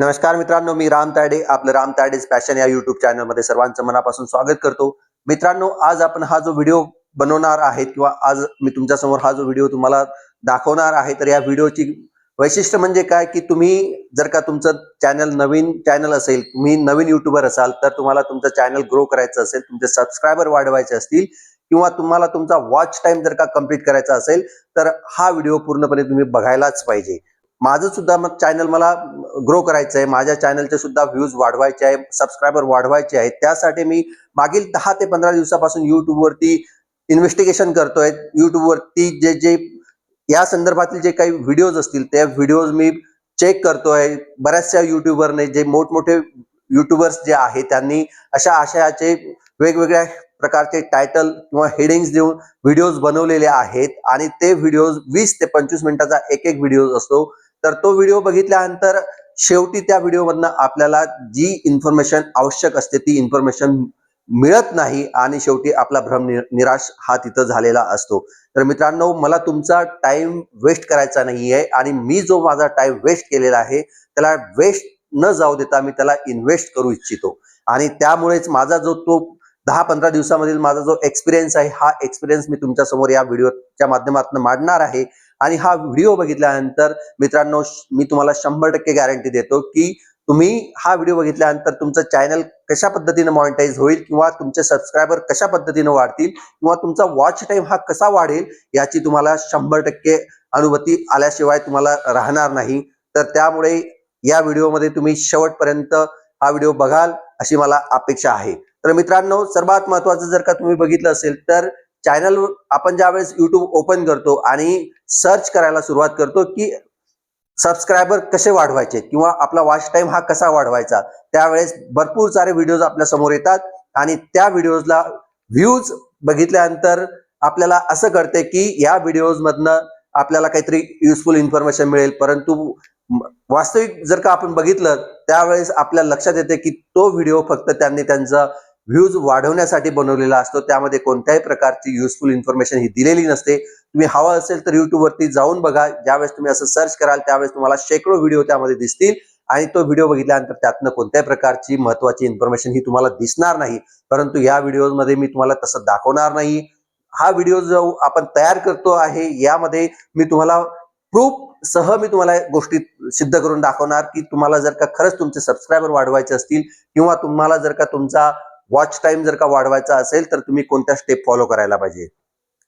नमस्कार मित्रांनो मी राम तायडे. आपलं राम तायडेज फॅशन या युट्यूब चॅनलमध्ये सर्वांचं मनापासून स्वागत करतो. मित्रांनो आज आपण हा जो व्हिडिओ बनवणार आहे किंवा आज मी तुमच्यासमोर हा जो व्हिडिओ तुम्हाला दाखवणार आहे तर या व्हिडिओची वैशिष्ट्य म्हणजे काय की तुम्ही जर का तुमचं चॅनल नवीन चॅनल असेल तुम्ही नवीन युट्यूबर असाल तर तुम्हाला तुमचं चॅनल ग्रो करायचं असेल तुमचे सबस्क्रायबर वाढवायचे असतील किंवा तुम्हाला तुमचा वॉच टाइम जर का कंप्लीट करायचा असेल तर हा व्हिडिओ पूर्णपणे तुम्ही बघायलाच पाहिजे. माझं सुद्धा मग चॅनल मला ग्रो करायचं आहे माझ्या चॅनलचे सुद्धा व्ह्यूज वाढवायचे आहे सबस्क्रायबर वाढवायचे आहेत. त्यासाठी मी मागील दहा ते पंधरा दिवसापासून युट्यूबवरती इन्व्हेस्टिगेशन करतोय. युट्यूबवरती जे जे या संदर्भातील जे काही व्हिडिओज असतील त्या व्हिडिओज मी चेक करतोय. बऱ्याचशा युट्यूबरने जे मोठमोठे युट्यूबर्स जे आहेत त्यांनी अशा आशयाचे वेगवेगळ्या प्रकारचे टायटल किंवा हेडिंग्स देऊन व्हिडिओज बनवलेले आहेत. आणि ते व्हिडिओज वीस ते पंचवीस मिनिटाचा एक एक व्हिडिओ असतो. तर तो व्हिडिओ बघितल्यानंतर शेवटी त्या व्हिडिओमधनं आपल्याला जी इन्फॉर्मेशन आवश्यक असते ती इन्फॉर्मेशन मिळत नाही आणि शेवटी आपला भ्रम निराश हा तिथं झालेला असतो. तर मित्रांनो मला तुमचा टाइम वेस्ट करायचा नाहीये आणि मी जो माझा टाइम वेस्ट केलेला आहे त्याला वेस्ट न जाऊ देता मी त्याला इन्व्हेस्ट करू इच्छितो. आणि त्यामुळेच माझा जो तो दहा पंधरा दिवसामधील माझा जो एक्सपिरियन्स आहे हा एक्सपिरियन्स मी तुमच्यासमोर या व्हिडिओच्या माध्यमातून मांडणार आहे. आणि हा व्हिडिओ बघितल्यानंतर मित्रांनो मी तुम्हाला शंभर टक्के गॅरंटी देतो की तुम्ही हा व्हिडिओ बघितल्यानंतर तुमचं चॅनल कशा पद्धतीने मॉनिटाईज होईल किंवा तुमचे सबस्क्रायबर कशा पद्धतीने वाढतील किंवा तुमचा वॉच टाइम हा कसा वाढेल याची तुम्हाला शंभर टक्के अनुभूती आल्याशिवाय तुम्हाला राहणार नाही. तर त्यामुळे या व्हिडिओमध्ये तुम्ही शेवटपर्यंत हा व्हिडिओ बघाल अशी मला अपेक्षा आहे. तर मित्रांनो सर्वात महत्वाचं जर का तुम्ही बघितलं असेल तर चॅनल आपण ज्यावेळेस युट्यूब ओपन करतो आणि सर्च करायला सुरुवात करतो की सबस्क्रायबर कसे वाढवायचे किंवा आपला वॉच टाइम हा कसा वाढवायचा त्यावेळेस भरपूर सारे व्हिडिओज आपल्यासमोर येतात आणि त्या व्हिडिओजला व्ह्यूज बघितल्यानंतर आपल्याला असं कळते की या व्हिडिओजमधनं आपल्याला काहीतरी युजफुल इन्फॉर्मेशन मिळेल. परंतु वास्तविक जर का आपण बघितलं त्यावेळेस आपल्या लक्षात येते की तो व्हिडिओ फक्त त्यांनी त्यांचा व्ह्यूज वाढवण्यासाठी बनवलेला असतो. त्यामध्ये कोणत्याही प्रकारची युजफुल इन्फॉर्मेशन ही दिलेली नसते. तुम्ही हवा असेल तर युट्यूबवरती जाऊन बघा. ज्यावेळेस तुम्ही असं सर्च कराल त्यावेळेस तुम्हाला शेकडो व्हिडिओ त्यामध्ये दिसतील. आणि तो व्हिडिओ बघितल्यानंतर त्यातनं कोणत्याही प्रकारची महत्वाची इन्फॉर्मेशन ही तुम्हाला दिसणार नाही. परंतु या व्हिडिओमध्ये मी तुम्हाला तसं दाखवणार नाही. हा व्हिडिओ जो आपण तयार करतो आहे यामध्ये मी तुम्हाला प्रूफ सह मी तुम्हाला गोष्टी सिद्ध करून दाखवणार की तुम्हाला जर का खरंच तुमचे सबस्क्रायबर वाढवायचे असतील किंवा तुम्हाला जर का तुमचा वॉच टाइम जर का वाढवायचा असेल तर तुम्ही कोणत्या स्टेप फॉलो करायला पाहिजे?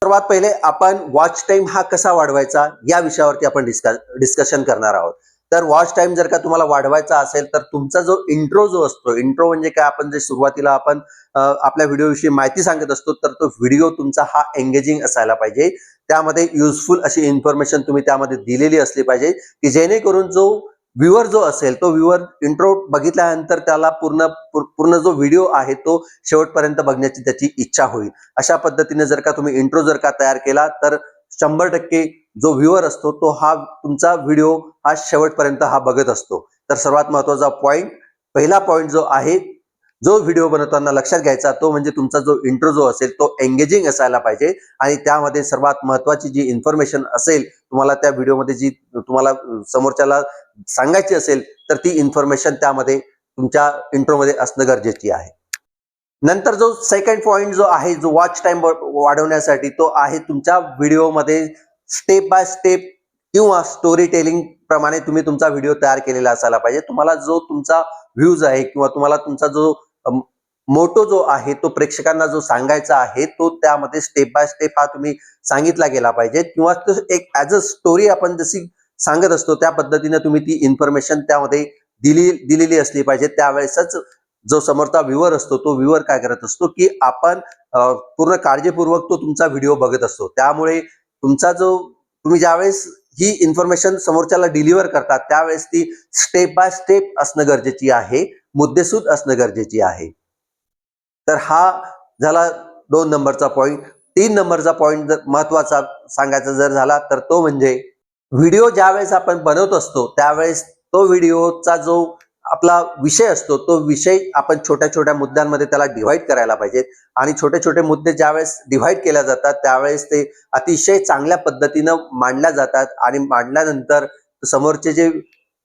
सर्वात पहिले आपण वॉच टाइम हा कसा वाढवायचा या विषयावरती आपण डिस्कस डिस्कशन करणार आहोत. तर वॉच टाइम जर का तुम्हाला वाढवायचा असेल तर तुमचा जो इंट्रो जो असतो इंट्रो म्हणजे काय? आपण जे सुरुवातीला आपण आपल्या व्हिडिओविषयी माहिती सांगत असतो तर तो व्हिडिओ तुमचा हा एंगेजिंग असायला पाहिजे. त्यामध्ये युजफुल अशी इन्फॉर्मेशन तुम्ही त्यामध्ये दिलेली असली पाहिजे की जेणेकरून जो व्ह्युअर जो असेल तो व्ह्युअर इंट्रो बघितल्यानंतर त्याला पूर्ण पूर्ण जो व्हिडिओ आहे तो शेवटपर्यंत बघण्याची त्याची इच्छा होईल. अशा पद्धतीने जर का तुम्ही इंट्रो जर का तयार केला तर शंभर टक्के जो व्ह्युअर असतो तो हा तुमचा व्हिडिओ हा शेवटपर्यंत हा बघत असतो. तर सर्वात महत्त्वाचा पॉईंट पहिला पॉईंट जो आहे जो व्हिडिओ बनवताना लक्षात घ्यायचा तो म्हणजे तुमचा जो इंट्रो जो असेल तो एंगेजिंग असायला पाहिजे. आणि त्यामध्ये सर्वात महत्वाची जी इन्फॉर्मेशन असेल तुम्हाला त्या व्हिडिओमध्ये जी तुम्हाला समोरच्याला सांगायची असेल तर ती इन्फॉर्मेशन त्यामध्ये तुमच्या इंट्रोमध्ये असणं गरजेची आहे. नंतर जो सेकंड पॉइंट जो आहे जो वॉच टाइम वाढवण्यासाठी तो आहे तुमच्या व्हिडिओमध्ये स्टेप बाय स्टेप किंवा स्टोरी टेलिंग प्रमाणे तुम्ही तुमचा व्हिडिओ तयार केलेला असायला पाहिजे. तुम्हाला जो तुमचा व्ह्यूज आहे किंवा तुम्हाला तुमचा जो मोटो जो आहे तो प्रेक्षकांना जो सांगायचा आहे तो त्यामध्ये स्टेप बाय स्टेप हा तुम्ही सांगितला गेला पाहिजे. किंवा तो एक ऍज अ स्टोरी आपण जशी सांगत असतो त्या पद्धतीने तुम्ही ती इन्फॉर्मेशन त्यामध्ये दिली दिलेली असली पाहिजे. त्यावेळेसच जो समोरचा व्ह्युअर असतो तो व्ह्युअर काय करत असतो की आपण पूर्ण काळजीपूर्वक तो तुमचा व्हिडिओ बघत असतो. त्यामुळे तुमचा जो तुम्ही ज्यावेळेस ही इन्फॉर्मेशन समोरच्याला डिलिव्हर करतात त्यावेळेस ती स्टेप बाय स्टेप असणं गरजेची आहे मुद्देसूद असणं गरजेची आहे. तर हा झाला दोन नंबरचा पॉईंट तीन नंबरचा पॉईंट जर महत्त्वाचा सांगायचा जर झाला तर तो म्हणजे व्हिडिओ ज्यावेळेस आपण बनवत असतो त्यावेळेस तो व्हिडिओचा जो आपला विषय असतो तो विषय आपण छोट्या छोट्या मुद्द्यांमध्ये त्याला डिव्हाइड करायला पाहिजे. आणि छोटे छोटे मुद्दे ज्यावेळेस डिव्हाइड केल्या जातात त्यावेळेस ते अतिशय चांगल्या पद्धतीनं मांडल्या जातात. आणि मांडल्यानंतर समोरचे जे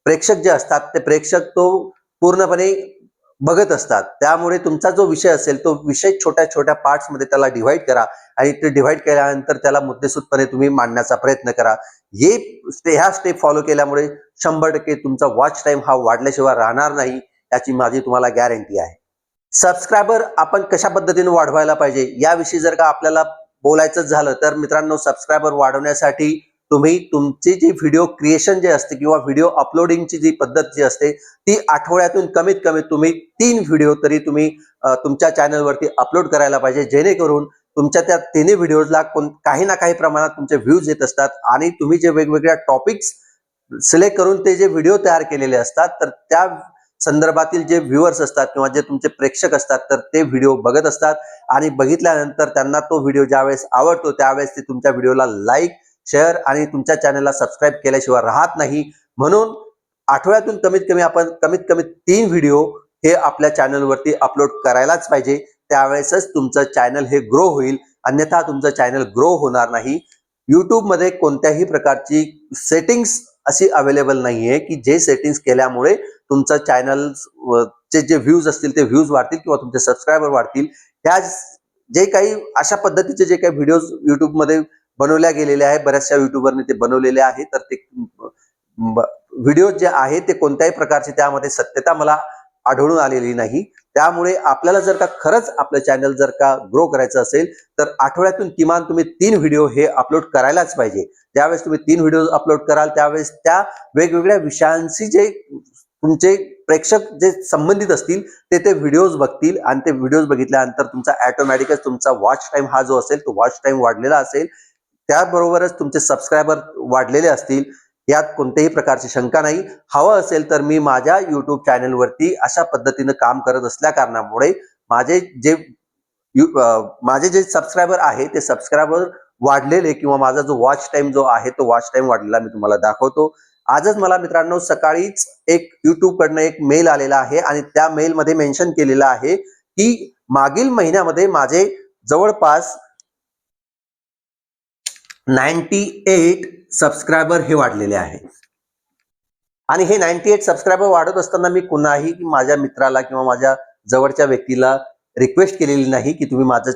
प्रेक्षक जे असतात ते प्रेक्षक तो पूर्णपणे बघत असतात. त्यामुळे तुमचा जो विषय असेल तो विषय छोट्या छोट्या पार्ट्समध्ये त्याला डिव्हाइड करा. आणि ते डिव्हाइड केल्यानंतर त्याला मुद्देसूदपणे तुम्ही मांडण्याचा प्रयत्न करा. हे स्टे ह्या स्टेप फॉलो केल्यामुळे शंभर टक्के तुमचा वॉच टाइम हा वाढल्याशिवाय राहणार नाही याची माझी तुम्हाला गॅरंटी आहे. सबस्क्रायबर आपण कशा पद्धतीने वाढवायला पाहिजे याविषयी जर का आपल्याला बोलायचं झालं तर मित्रांनो सबस्क्रायबर वाढवण्यासाठी तुम्ही तुमची जी व्हिडिओ क्रिएशन जे असते किंवा व्हिडिओ अपलोडिंगची जी पद्धत जी असते ती आठवड्यातून कमीत कमी तुम्ही तीन व्हिडिओ तरी तुम्ही तुमच्या चॅनलवरती अपलोड करायला पाहिजे जेणेकरून तुमच्या त्या तिन्ही व्हिडिओजला कोण काही ना काही प्रमाणात तुमचे व्ह्यूज येत असतात आणि तुम्ही जे वेगवेगळ्या टॉपिक्स सिलेक्ट करून ते जे व्हिडिओ तयार केलेले असतात तर त्या संदर्भातील जे व्ह्युअर्स असतात किंवा जे तुमचे प्रेक्षक असतात तर ते व्हिडिओ बघत असतात. आणि बघितल्यानंतर त्यांना तो व्हिडिओ ज्यावेळेस आवडतो त्यावेळेस ते तुमच्या व्हिडिओला लाईक शेअर आणि तुमच्या चॅनलला सबस्क्राईब केल्याशिवाय राहत नाही. म्हणून आठवड्यातून कमीत कमी आपण कमीत कमी तीन व्हिडिओ हे आपल्या चॅनलवरती अपलोड करायलाच पाहिजे. त्यावेळेसच तुमचं चॅनल हे ग्रो होईल. अन्यथा तुमचं चॅनल ग्रो होणार नाही. यूट्यूबमध्ये कोणत्याही प्रकारची सेटिंग्स अशी अवेलेबल नाहीये की जे सेटिंग्स केल्यामुळे तुमचा चॅनल चे जे व्ह्यूज असतील ते व्ह्यूज वाढतील किंवा तुमचे सबस्क्रायबर वाढतील. त्या जे काही अशा पद्धतीचे जे काही व्हिडिओज युट्यूबमध्ये बनवल्या गेलेले आहे बऱ्याचशा युट्यूबरने ते बनवलेले आहे तर ते व्हिडिओ जे आहे ते कोणत्याही प्रकारची त्यामध्ये सत्यता मला आढळून आलेली नाही. त्यामुळे आपल्याला जर का खरंच आपलं चॅनल जर का ग्रो करायचं असेल तर आठवड्यातून किमान तुम्ही तीन व्हिडिओ हे अपलोड करायलाच पाहिजे. ज्यावेळेस तुम्ही तीन व्हिडिओ अपलोड कराल त्यावेळेस त्या वेगवेगळ्या विषयांशी जे तुमचे प्रेक्षक जे संबंधित असतील ते ते व्हिडिओज बघतील. आणि ते व्हिडिओज बघितल्यानंतर तुमचा ऑटोमॅटिकच तुमचा वॉच टाइम हा जो असेल तो वॉच टाइम वाढलेला असेल. त्याबरोबरच तुमचे सबस्क्रायबर वाढलेले असतील. यात कोणत्याही प्रकारची शंका नाही. हवं असेल तर मी माझ्या युट्यूब चॅनलवरती अशा पद्धतीनं काम करत असल्या कारणामुळे माझे जे यु- माझे जे सबस्क्रायबर आहे ते सबस्क्रायबर वाढलेले किंवा माझा जो वॉच टाइम जो आहे तो वॉच टाइम वाढलेला मी तुम्हाला दाखवतो. आजच मला मित्रांनो सकाळीच एक युट्यूब कडनं एक मेल आलेला आहे आणि त्या मेलमध्ये मेन्शन केलेलं आहे की मागील महिन्यामध्ये माझे जवळपास नाईन्टी एट सबस्क्रायबर हे वाढलेले आहे आणि हे नाईन्टी एट सबस्क्रायबर वाढत असताना मी कुणाही माझ्या मित्राला किंवा माझ्या जवळच्या व्यक्तीला रिक्वेस्ट केलेली नाही की तुम्ही माझं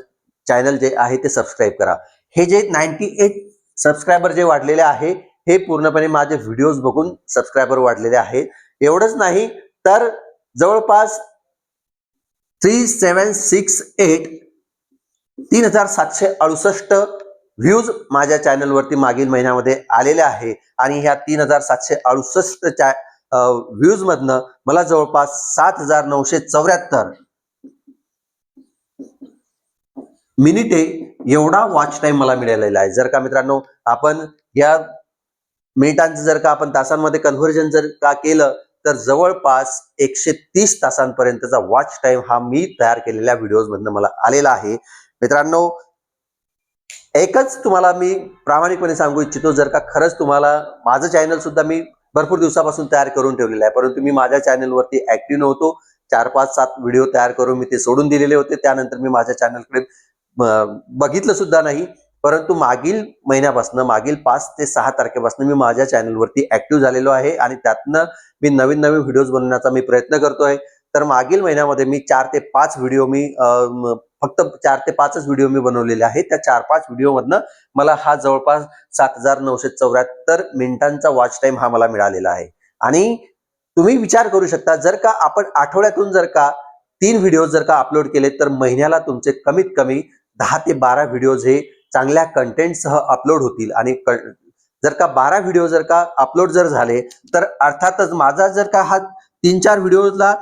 चॅनल जे आहे ते सबस्क्राईब करा. हे जे नाईन्टी एट सबस्क्रायबर जे वाढलेले आहे हे पूर्णपणे माझे व्हिडिओज बघून सबस्क्रायबर वाढलेले आहेत. एवढंच नाही तर जवळपास थ्री सेवन सिक्स एट तीन हजार सातशे अडुसष्ट व्ह्यूज माझ्या चॅनलवरती मागील महिन्यामध्ये आलेले आहे. आणि ह्या तीन हजार सातशे अडुसष्ट व्ह्यूज मधनं मला जवळपास सात हजार नऊशे चौऱ्याहत्तर मिनिटे एवढा वॉच टाइम मला मिळालेला आहे. जर का मित्रांनो आपण या मिनिटांचं जर का आपण तासांमध्ये कन्व्हर्जन जर का केलं तर जवळपास एकशे तीस तासांपर्यंतचा वॉच टाइम हा मी तयार केलेल्या व्हिडिओज मधनं मला आलेला आहे. मित्रांनो एकच तुम्हाला मी प्रामाणिकपणे सांगू इच्छितो जर का खरंच तुम्हाला माझं चॅनल सुद्धा मी भरपूर दिवसापासून तयार करून ठेवलेलं आहे. परंतु मी माझ्या चॅनलवरती ऍक्टिव्ह नव्हतो. चार पाच सात व्हिडिओ तयार करून मी ते सोडून दिलेले होते. त्यानंतर मी माझ्या चॅनलकडे बघितलं सुद्धा नाही. परंतु मागील महिन्यापासून मागील पाच ते सहा तारखेपासून मी माझ्या चॅनलवरती ऍक्टिव्ह झालेलो आहे आणि त्यातनं मी नवीन नवीन व्हिडिओज बनवण्याचा मी प्रयत्न करतोय. तर मागील महिन्यामध्ये मी चार ते पाच व्हिडिओ मी फक्त चार ते पाचच व्हिडिओ मी बनवलेले आहेत. त्या चार पाच व्हिडिओमधनं मला हा जवळपास सात हजार नऊशे चौऱ्याहत्तर मिनिटांचा वॉच टाइम हा मला मिळालेला आहे. आणि तुम्ही विचार करू शकता जर का आपण आठवड्यातून जर का तीन व्हिडिओ जर का अपलोड केले तर महिन्याला तुमचे कमीत कमी दहा ते बारा व्हिडिओज हे चांगल्या कंटेंटसह अपलोड होतील. आणि क- जर का बारा व्हिडिओ जर का अपलोड जर झाले तर अर्थातच माझा जर का हा तीन चार व्हिडिओला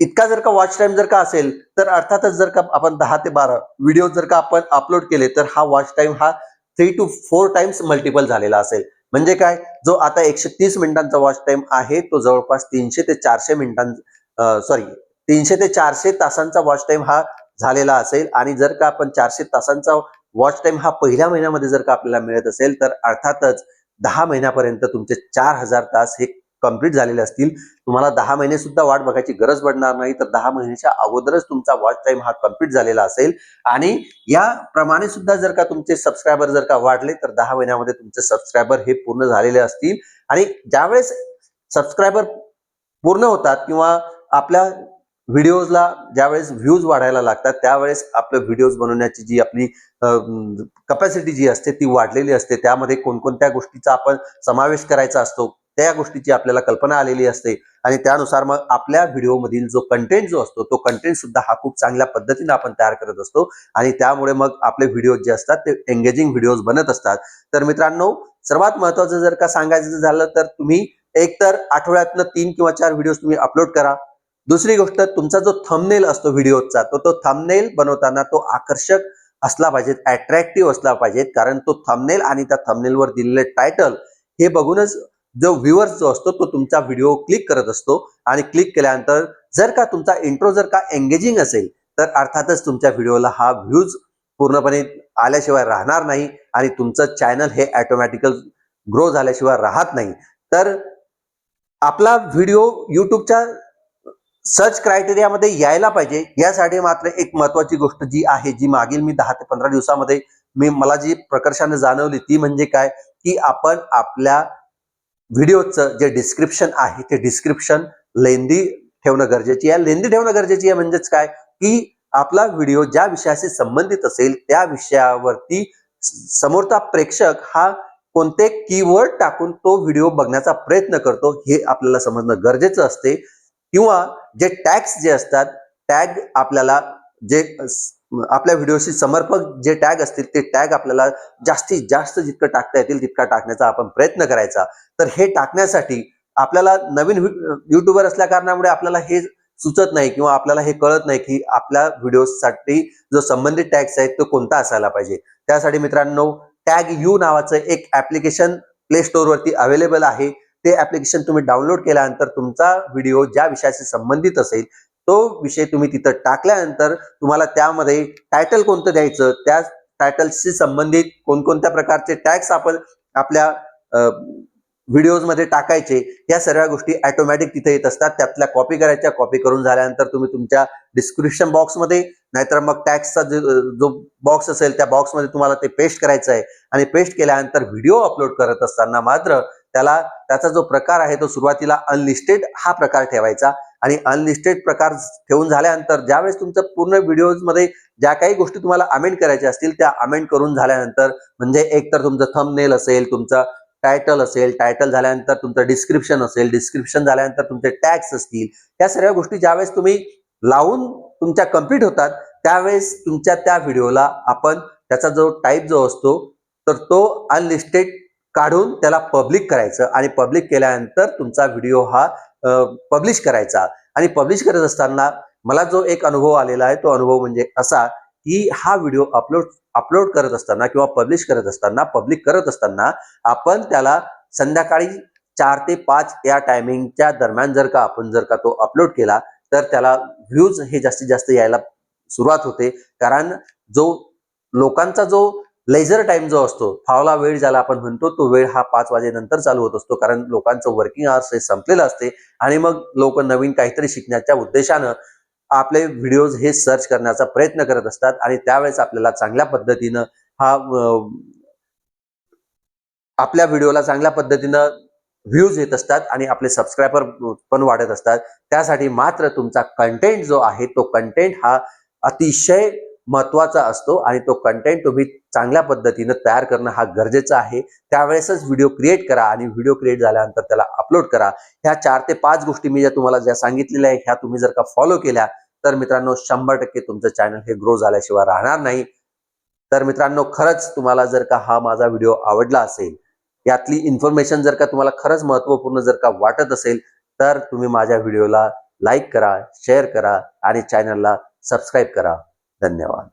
इतका जर का वॉच टाइम जर का असेल तर अर्थातच जर का आपण दहा ते बारा व्हिडिओ जर का आपण अपलोड केले तर हा वॉच टाइम हा three two four times multiple झालेला असेल. म्हणजे काय? जो आता एकशे तीस मिनिटांचा वॉच टाइम आहे तो जवळपास तीनशे ते चारशे मिनिटां सॉरी तीनशे ते चारशे तासांचा वॉच टाइम हा झालेला असेल. आणि जर का आपण चारशे तासांचा वॉच टाइम हा पहिल्या महिन्यामध्ये जर का आपल्याला मिळत असेल तर अर्थातच दहा महिन्यापर्यंत तुमचे चार हजार तास हे कंप्लीट झालेले असतील. तुम्हाला दहा महिने सुद्धा वाट बघायची गरज पडणार नाही. तर दहा महिन्याच्या अगोदरच तुमचा वॉच टाइम हा कंप्लीट झालेला असेल. आणि याप्रमाणे सुद्धा जर का तुमचे सबस्क्रायबर जर का वाढले तर दहा महिन्यामध्ये तुमचे सबस्क्रायबर हे पूर्ण झालेले असतील. आणि ज्यावेळेस सबस्क्रायबर पूर्ण होतात किंवा आपल्या व्हिडिओजला ज्यावेळेस व्ह्यूज वाढायला लागतात त्यावेळेस आपलं व्हिडिओज बनवण्याची जी आपली कपॅसिटी जी असते ती वाढलेली असते. त्यामध्ये कोणकोणत्या गोष्टीचा आपण समावेश करायचा असतो? त्या गोष्टीची आपल्याला कल्पना आलेली असते. आणि त्यानुसार मग आपल्या व्हिडिओमधील जो कंटेंट जो असतो तो कंटेंट सुद्धा हा खूप चांगल्या पद्धतीने आपण तयार करत असतो. आणि त्यामुळे मग आपले व्हिडिओ जे असतात ते एंगेजिंग व्हिडिओज बनत असतात. तर मित्रांनो सर्वात महत्वाचं जर का सांगायचं झालं तर तुम्ही एकतर आठवड्यातनं तीन किंवा चार व्हिडिओ तुम्ही अपलोड करा. दुसरी गोष्ट तुमचा जो थंबनेल असतो व्हिडिओचा तो तो थंबनेल बनवताना तो आकर्षक असला पाहिजे अट्रॅक्टिव्ह असला पाहिजेत. कारण तो थंबनेल आणि त्या थंबनेलवर दिलेले टायटल हे बघूनच जो व्ह्युअर्स जो असतो तो तुमचा व्हिडिओ क्लिक करत असतो आणि क्लिक केल्यानंतर जर का तुमचा इंट्रो जर का एंगेजिंग असेल तर अर्थातच तुमच्या व्हिडिओला हा व्ह्यूज पूर्णपणे आल्याशिवाय राहणार नाही आणि तुमचं चॅनल हे ॲटोमॅटिकल ग्रो झाल्याशिवाय राहत नाही. तर आपला व्हिडिओ युट्यूबच्या सर्च क्रायटेरियामध्ये यायला पाहिजे. यासाठी मात्र एक महत्वाची गोष्ट जी आहे जी मागील मी दहा ते पंधरा दिवसामध्ये मी मला जी प्रकर्षाने जाणवली ती म्हणजे काय? की आपण आपल्या व्हिडिओचं जे डिस्क्रिप्शन आहे ते डिस्क्रिप्शन लेंदी ठेवणं गरजेची आहे. लेंदी ठेवणं गरजेची आहे म्हणजेच काय? की आपला व्हिडिओ ज्या विषयाशी संबंधित असेल त्या विषयावरती समोरचा प्रेक्षक हा कोणते कीवर्ड टाकून तो व्हिडिओ बघण्याचा प्रयत्न करतो हे आपल्याला समजणं गरजेचं असते. किंवा जे टॅग्स जे असतात टॅग आपल्याला जे आपल्या व्हिडिओशी समर्पक जे टॅग असतील ते टॅग आपल्याला जास्तीत जास्त जितकं टाकता येतील तितका टाकण्याचा आपण प्रयत्न करायचा. तर हे टाकण्यासाठी आपल्याला नवीन युट्यूबर असल्या कारणामुळे आपल्याला हे सुचत नाही किंवा आपल्याला हे कळत नाही की आपल्या व्हिडिओसाठी जो संबंधित टॅग्स आहेत तो कोणता असायला पाहिजे. त्यासाठी मित्रांनो टॅग यू नावाचं एक ऍप्लिकेशन प्ले स्टोअरवरती अवेलेबल आहे. ते ऍप्लिकेशन तुम्ही डाउनलोड केल्यानंतर तुमचा व्हिडिओ ज्या विषयाशी संबंधित असेल तो विषय तुम्ही तिथं टाकल्यानंतर तुम्हाला त्यामध्ये टायटल कोणतं द्यायचं? त्या टायटलशी संबंधित कोणकोणत्या प्रकारचे टॅक्स आपण आपल्या व्हिडिओजमध्ये टाकायचे या सर्व गोष्टी ॲटोमॅटिक तिथे येत असतात. त्यातल्या कॉपी करायच्या कॉपी करून झाल्यानंतर तुम्ही तुमच्या डिस्क्रिप्शन बॉक्समध्ये नाहीतर मग टॅक्सचा जो बॉक्स असेल त्या बॉक्समध्ये तुम्हाला ते पेस्ट करायचं आहे. आणि पेस्ट केल्यानंतर व्हिडिओ अपलोड करत असताना मात्र त्याला त्याचा जो प्रकार आहे तो सुरुवातीला अनलिस्टेड हा प्रकार ठेवायचा. आणि अनलिस्टेड प्रकार ठेवून झाल्यानंतर ज्यावेळेस तुमचं पूर्ण व्हिडिओजमध्ये ज्या काही गोष्टी तुम्हाला अमेंड करायच्या असतील त्या अमेंड करून झाल्यानंतर म्हणजे एक तर तुमचं थंबनेल असेल तुमचं टायटल असेल टायटल झाल्यानंतर तुमचं डिस्क्रिप्शन असेल डिस्क्रिप्शन झाल्यानंतर तुमचे टॅक्स असतील या सर्व गोष्टी ज्यावेळेस तुम्ही लावून तुमच्या कंप्लीट होतात त्यावेळेस तुमच्या त्या व्हिडिओला आपण त्याचा जो टाईप जो असतो तर तो अनलिस्टेड काढून त्याला पब्लिक करायचं आणि पब्लिक केल्यानंतर तुमचा व्हिडिओ हा पब्लिश करायचा. आणि पब्लिश करत असताना मला जो एक अनुभव आलेला आहे तो अनुभव म्हणजे असा की हा व्हिडिओ अपलोड अपलोड करत असताना किंवा पब्लिश करत असताना पब्लिक करत असताना आपण त्याला संध्याकाळी चार ते पाच या टायमिंगच्या दरम्यान जर का आपण जर का तो अपलोड केला तर त्याला व्ह्यूज हे जास्तीत जास्त यायला सुरुवात होते. कारण जो लोकांचा जो लेझर टाइम जो असतो फावला वेळ ज्याला आपण म्हणतो तो वेळ हा पाच वाजेनंतर चालू होत असतो. कारण लोकांचं वर्किंग आवर्स हे संपलेलं असते आणि मग लोक नवीन काहीतरी शिकण्याच्या उद्देशानं आपले व्हिडिओज हे सर्च करण्याचा प्रयत्न करत असतात आणि त्यावेळेस आपल्याला चांगल्या पद्धतीनं हा आपल्या व्हिडिओला चांगल्या पद्धतीनं व्ह्यूज येत असतात आणि आपले सबस्क्रायबर पण वाढत असतात. त्यासाठी मात्र तुमचा कंटेंट जो आहे तो कंटेंट हा अतिशय महत्त्वाचा असतो आणि तो कंटेंट तुम्ही चांगल्या पद्धतीनं तयार करणं हा गरजेचं आहे. त्यावेळेसच व्हिडिओ क्रिएट करा आणि व्हिडिओ क्रिएट झाल्यानंतर त्याला अपलोड करा. ह्या चार ते पाच गोष्टी मी ज्या तुम्हाला ज्या सांगितलेल्या आहे ह्या तुम्ही जर का फॉलो केल्या तर मित्रांनो शंभर टक्के तुमचं चॅनल हे ग्रो झाल्याशिवाय राहणार नाही. तर मित्रांनो खरंच तुम्हाला जर का हा माझा व्हिडिओ आवडला असेल यातली इन्फॉर्मेशन जर का तुम्हाला खरंच महत्त्वपूर्ण जर का वाटत असेल तर तुम्ही माझ्या व्हिडिओला लाईक करा शेअर करा आणि चॅनलला सबस्क्राईब करा. धन्यवाद.